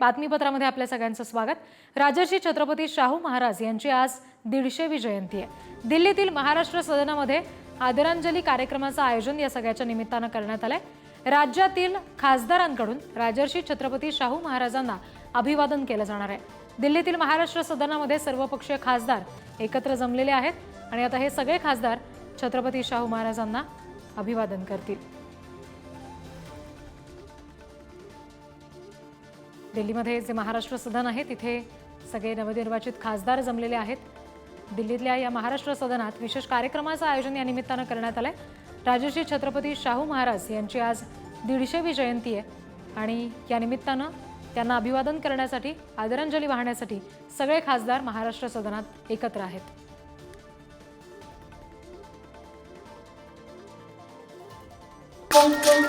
बातमीपत्रामध्ये आपल्या सगळ्यांचं स्वागत. राजर्षी छत्रपती शाहू महाराज यांची आज दीडशेवी जयंती आहे. दिल्लीतील महाराष्ट्र सदनामध्ये आदरांजली कार्यक्रमाचं आयोजन या सगळ्याच्या निमित्तानं करण्यात आलंय. राज्यातील खासदारांकडून राजर्षी छत्रपती शाहू महाराजांना अभिवादन केलं जाणार आहे. दिल्लीतील महाराष्ट्र सदनामध्ये सर्वपक्षीय खासदार एकत्र जमलेले आहेत आणि आता हे सगळे खासदार छत्रपती शाहू महाराजांना अभिवादन करतील. दिल्लीमध्ये जे महाराष्ट्र सदन आहे तिथे सगळे नवनिर्वाचित खासदार जमलेले आहेत. दिल्लीतल्या या महाराष्ट्र सदनात विशेष कार्यक्रमाचं आयोजन या निमित्तानं करण्यात आलं आहे छत्रपती शाहू महाराज यांची आज दीडशेवी जयंती आहे आणि या निमित्तानं त्यांना अभिवादन करण्यासाठी आदरांजली वाहण्यासाठी सगळे खासदार महाराष्ट्र सदनात एकत्र आहेत. Thank you.